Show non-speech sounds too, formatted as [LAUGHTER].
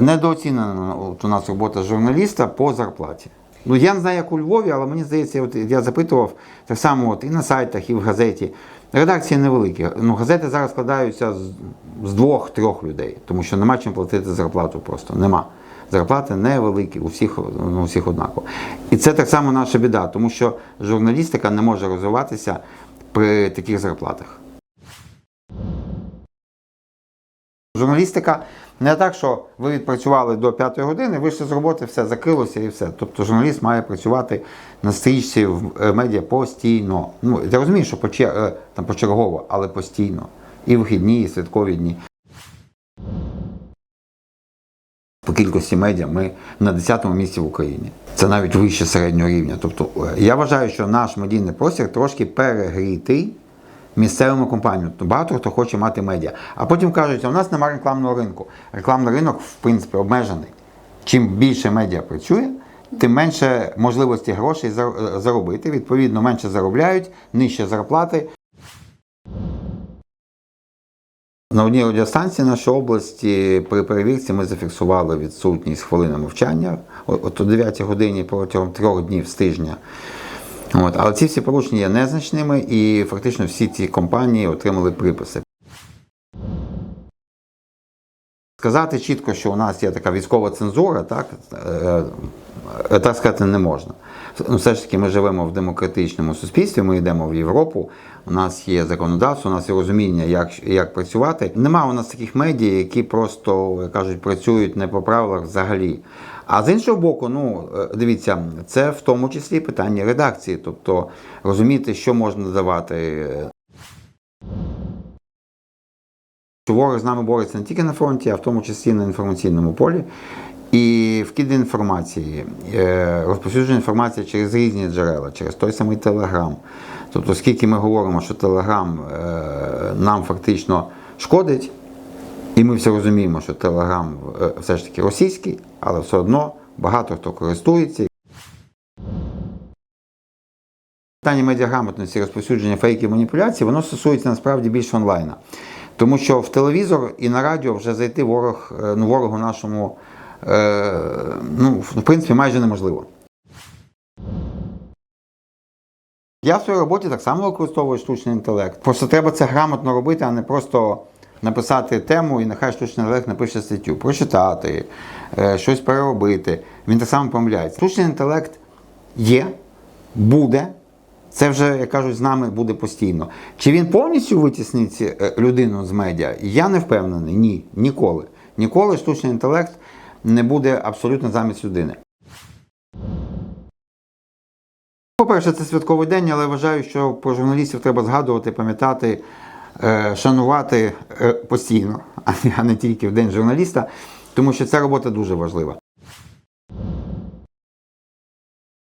Недооцінена от у нас робота журналіста по зарплаті. Ну я не знаю, як у Львові, але мені здається, от я запитував так само от і на сайтах, і в газеті. Редакції невеликі. Ну, газети зараз складаються з, з двох-трьох людей, тому що нема чим платити зарплату просто. Нема. Зарплати невеликі, у всіх, ну, у всіх однаково. І це так само наша біда, тому що журналістика не може розвиватися при таких зарплатах. Журналістика не так, що ви відпрацювали до 5 години, вийшли з роботи, все закрилося і все. Тобто журналіст має працювати на стрічці в е, медіа постійно. Ну, я розумію, що почер- е, там почергово, але постійно. І вихідні, і святкові дні. По кількості медіа ми на 10-му місці в Україні. Це навіть вище середнього рівня. Тобто е, я вважаю, що наш медійний простір трошки перегрітий місцевими компаніями. Багато хто хоче мати медіа. А потім кажуть, у нас немає рекламного ринку. Рекламний ринок, в принципі, обмежений. Чим більше медіа працює, тим менше можливості грошей заробити. Відповідно, менше заробляють, нижче зарплати. На одній радіостанції нашої області при перевірці ми зафіксували відсутність хвилини мовчання от о 9 годині протягом трьох днів з тижня. От. Але ці всі порушення є незначними і фактично всі ці компанії отримали приписи. Сказати чітко, що у нас є така військова цензура, так, е, е, так сказати не можна. Ну, все ж таки, ми живемо в демократичному суспільстві, ми йдемо в Європу, у нас є законодавство, у нас є розуміння, як, як працювати. Нема у нас таких медіа, які просто, як кажуть, працюють не по правилах взагалі. А з іншого боку, ну е, дивіться, це в тому числі питання редакції, тобто розуміти, що можна давати. Що ворог з нами бореться не тільки на фронті, а в тому числі на інформаційному полі. І вкид інформації, е, розповсюдження інформації через різні джерела, через той самий Телеграм. Тобто, оскільки ми говоримо, що Телеграм е, нам фактично шкодить, і ми всі розуміємо, що Телеграм е, все ж таки російський, але все одно багато хто користується. Питання медіаграмотності, розповсюдження фейків маніпуляцій, воно стосується насправді більше онлайна. Тому що в телевізор і на радіо вже зайти ворог, е, ну, ворогу нашому, е, ну, в принципі, майже неможливо. Я в своїй роботі так само використовую штучний інтелект. Просто треба це грамотно робити, а не просто написати тему і нехай штучний інтелект напише статтю, прочитати, е, щось переробити. Він так само помиляється. Штучний інтелект є, буде. Це вже, як кажуть, з нами буде постійно. Чи він повністю витіснить е, людину з медіа? Я не впевнений. Ні, ніколи. Ніколи штучний інтелект не буде абсолютно замість людини. По-перше, це святковий день, але вважаю, що про журналістів треба згадувати, пам'ятати, е, шанувати е, постійно, [LAUGHS] а не тільки в день журналіста, тому що ця робота дуже важлива.